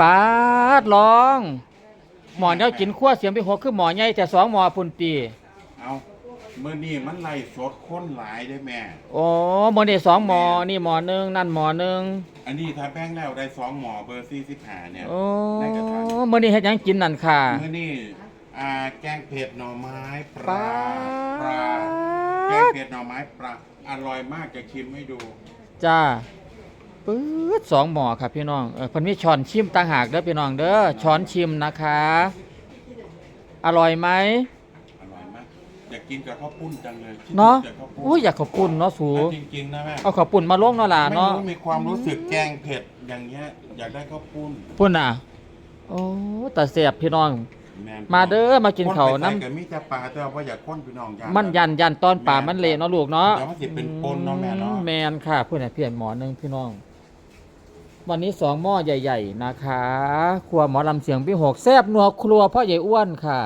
ปาดลอง หมอเนี้ยกินขั้วเสียงไปหัวคือหมอใหญ่แต่สองหมอพุ่นตีเอาเมื่อนี้มันไล่สดค้นหลายได้แม่โอ้หมอนี่สองหมอนี่หมอหนึ่งนั่นหมอหนึ่งอันนี้ถ้าแป้งแล้วได้สองหมอเบอร์ซี่สิบห้าเนี่ยโอ้ในกระถางหมอนี่เฮ็ดหยังกินนั่นค่ะเมื่อนี้อ่าแกงเผ็ดหน่อไม้ปปาลาดปลาแกงเผ็ดหน่อไม้ปลาอร่อยมากจะชิมให้ดูจ้า ปื๊ดสองหมอครับพี่น้องเออเพิ่นมีช้อนชิมต่างหากเด้อพี่น้องเด้อช้อนชิมนะคะ อร่อยไหมอร่อยมากอยากกินกับข้าวปุ้นจังเลยคิดเนาะถึงแต่ข้าวปุ้นอุ้ยอยากขอบปุ่นเนาะสูเอาจริงๆนะแม่เอาขอบปุ่นมาลงเนาะล่ะไม่เนาะรู้มีความรู้สึกแกงเผ็ดอย่างเงี้ยอยากได้ข้าวปุ้นปุ่นอะ โอ้แต่เสียบพี่น้องแม่นมาเด้อมากินเขาวคไปน้ใส่กับมีแต่ปลาแต่ว่าอยากค้นพี่น้องยาำมันยันยันตอนป่ามันเละเนาะลูกเนาะเดี๋ยวมันสิเป็นปนเนาะแม่เนาะ อืแมนค่ะเพื่อนให้เพียนหมอหนึ่งพี่น้อง วันนี้สองหม้อใหญ่ ๆ นะคะ ครัวหมอลำเสียงพี่หกแซบนัวครัวพ่อใหญ่อ้วนค่ะ